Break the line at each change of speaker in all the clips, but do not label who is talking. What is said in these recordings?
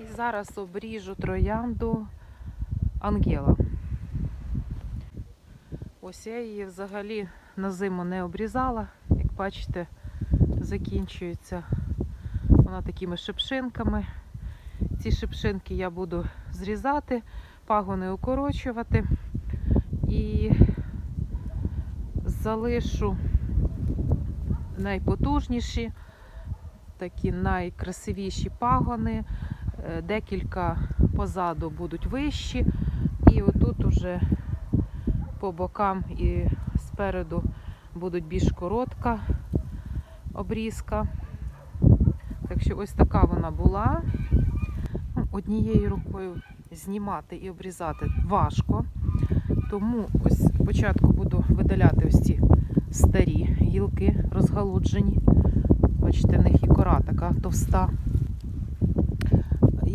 І зараз обріжу троянду Ангела. Ось я її взагалі на зиму не обрізала. Як бачите, закінчується вона такими шипшинками. Ці шипшинки я буду зрізати, пагони укорочувати і залишу найпотужніші, такі найкрасивіші пагони. Е, Декілька позаду будуть вищі, і отут уже по бокам і спереду будуть більш коротка обрізка. Так що ось така вона була. Однією рукою знімати і обрізати важко. Тому ось спочатку буду видаляти ось ці старі гілки розгалуджені. Бачите, в них і кора така товста.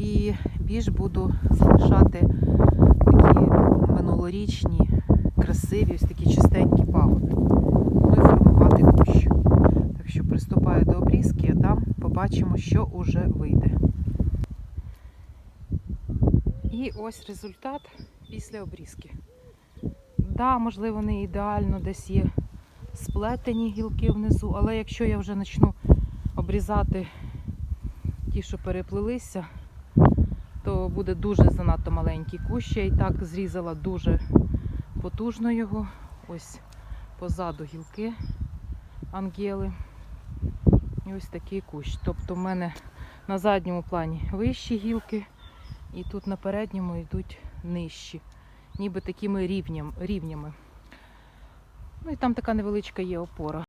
І більш буду залишати такі минулорічні, красиві, ось такі чистенькі пагони. Ну і формувати кущ. Так що приступаю до обрізки, а там побачимо, що уже вийде. І ось результат після обрізки. Да, можливо, не ідеально, десь є сплетені гілки внизу, але якщо я вже почну обрізати ті, що переплилися, то буде дуже занадто маленький кущ. Я і так зрізала дуже потужно його. Ось позаду гілки ангели. І ось такий кущ. Тобто в мене на задньому плані вищі гілки, і тут на передньому йдуть нижчі, ніби такими рівням, рівнями. Ну і там така невеличка є опора.